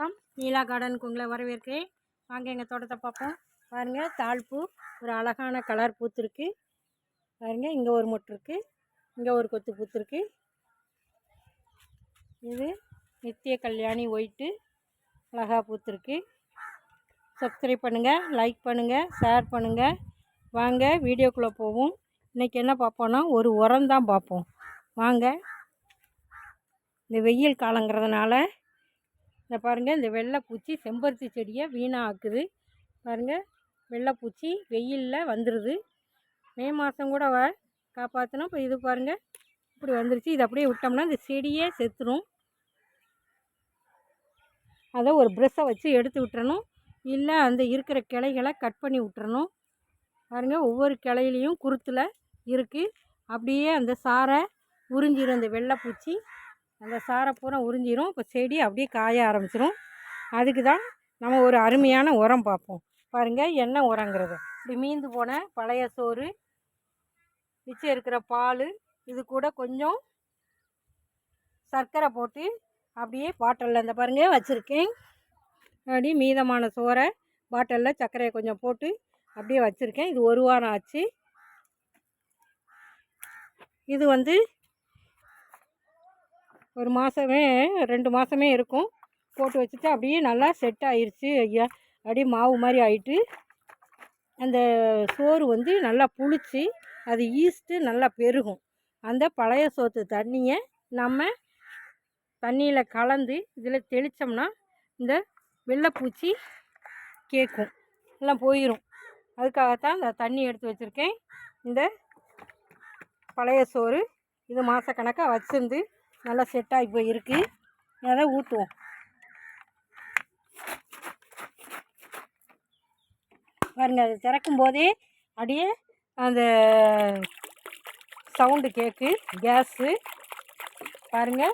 வணக்கம். நீலா கார்டனுக்கு உங்களை வரவேற்கிறேன். வாங்க எங்கள் தோட்டத்தை பார்ப்போம். பாருங்கள் தாழ்பூ ஒரு அழகான கலர் பூத்துருக்கு. பாருங்கள் இங்கே ஒரு மொட்டு இருக்குது இங்கே ஒரு கொத்து பூத்துருக்கு. இது நித்திய கல்யாணி ஒயிட்டு அழகாக பூத்துருக்கு. சப்ஸ்கிரைப் பண்ணுங்கள் லைக் பண்ணுங்கள் ஷேர் பண்ணுங்கள் வாங்க வீடியோக்குள்ளே போவோம். இன்றைக்கி என்ன பார்ப்போன்னா ஒரு உரம் தான் பார்ப்போம். வாங்க. இந்த வெயில் காலங்கிறதுனால இந்த பாருங்கள் இந்த வெள்ளைப்பூச்சி செம்பருத்தி செடியை வீணாக்குது பாருங்கள் வெள்ளைப்பூச்சி வெயிலில் வந்துடுது மே மாதம் கூட வ காப்பாற்றணும் இப்போ இது பாருங்கள் இப்படி வந்துருச்சு. இது அப்படியே விட்டோம்னா இந்த செடியே செத்துரும். அதை ஒரு ப்ரெஷ்ஷை வச்சு எடுத்து விட்டுறணும். இல்லை அந்த இருக்கிற கிளைகளை கட் பண்ணி விட்டுறணும். பாருங்கள் ஒவ்வொரு கிளையிலையும் குருத்தில் இருக்குது அப்படியே அந்த சாரை உறிஞ்சிடும் அந்த வெள்ளைப்பூச்சி. அந்த சாரை பூரா உறிஞ்சிரும். இப்போ செடி அப்படியே காய ஆரம்பிச்சிரும். அதுக்கு தான் நம்ம ஒரு அருமையான உரம் பார்ப்போம். பாருங்கள் என்ன உரங்கிறது? இப்படி மீந்து போன பழைய சோறு மிச்சம் இருக்கிற பால் இது கூட கொஞ்சம் சர்க்கரை போட்டு அப்படியே பாட்டிலில் இந்த பாருங்கள் வச்சுருக்கேன். அப்படி மீதமான சோறை பாட்டிலில் சர்க்கரையை கொஞ்சம் போட்டு அப்படியே வச்சுருக்கேன். இது ஒரு வாரம் ஆச்சு. இது வந்து ஒரு மாதமே ரெண்டு மாதமே இருக்கும். போட்டு வச்சுட்டு அப்படியே நல்லா செட் ஆயிடுச்சு ஐயா. அப்படியே மாவு மாதிரி ஆயிட்டு அந்த சோறு வந்து நல்லா புளிச்சு அது ஈஸ்ட்டு நல்லா பெருகும். அந்த பழைய சோத்து தண்ணியை நம்ம தண்ணியில் கலந்து இதில் தெளித்தோம்னா இந்த வெள்ளைப்பூச்சி கேட்கும் எல்லாம் போயிடும் அதுக்காகத்தான் இந்த தண்ணி எடுத்து வச்சுருக்கேன். இந்த பழைய சோறு இது மாதக்கணக்காக வச்சுருந்து நல்லா செட் ஆகி போயிருக்கு அதை ஊற்றுவோம் பாருங்க அது திறக்கும் போதே அப்படியே அந்த சவுண்டு கேக்கு கேஸு பாருங்க.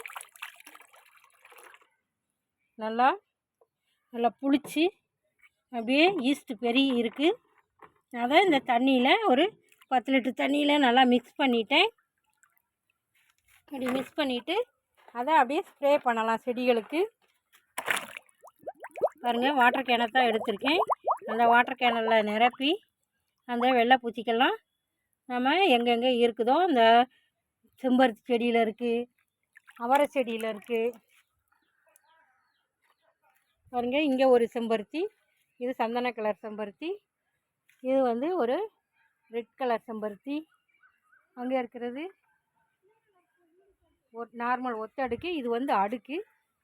நல்லா நல்லா புளிச்சு அப்படியே ஈஸ்ட்டு பெரிய இருக்குது அதை இந்த தண்ணியில் ஒரு பத்து லிட்டர் தண்ணியில் நல்லா மிக்ஸ் பண்ணிட்டேன். அப்படி மிக்ஸ் பண்ணிவிட்டு அதை அப்படியே ஸ்ப்ரே பண்ணலாம் செடிகளுக்கு. பாருங்கள் வாட்டர் கேனை தான் எடுத்திருக்கேன். அந்த வாட்டர் கேனலில் நிரப்பி அந்த வெள்ளை பூச்சிக்கெல்லாம் நம்ம எங்கெங்கே இருக்குதோ அந்த செம்பருத்தி செடியில் இருக்குது அவரை செடியில் இருக்குது பாருங்க இங்கே ஒரு செம்பருத்தி இது சந்தன கலர் செம்பருத்தி இது வந்து ஒரு ரெட் கலர் செம்பருத்தி. அங்கே இருக்கிறது நார்மல் ஒத்த அடுக்கு இது வந்து அடுக்கு.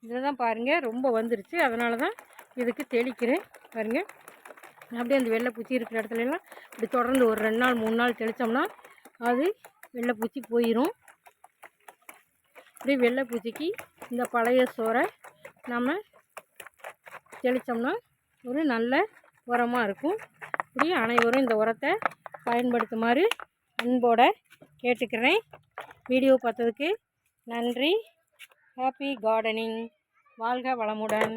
இதில் தான் பாருங்கள் ரொம்ப வந்துருச்சு. அதனால தான் இதுக்கு தெளிக்கிறேன். பாருங்கள் அப்படியே அந்த வெள்ளைப்பூச்சி இருக்கிற இடத்துலலாம் இப்படி தொடர்ந்து ஒரு ரெண்டு நாள் மூணு நாள் தெளித்தோம்னா அது வெள்ளைப்பூச்சி போயிடும் அப்படியே வெள்ளைப்பூச்சிக்கு இந்த பழைய சோறை நம்ம தெளித்தோம்னா ஒரு நல்ல உரமாக இருக்கும். இப்படி அனைவரும் இந்த உரத்தை பயன்படுத்துமாறு அன்போடு கேட்டுக்கிறேன். வீடியோ பார்த்ததுக்கு நன்றி. ஹாப்பி கார்டனிங் வாழ்க வளமுடன்.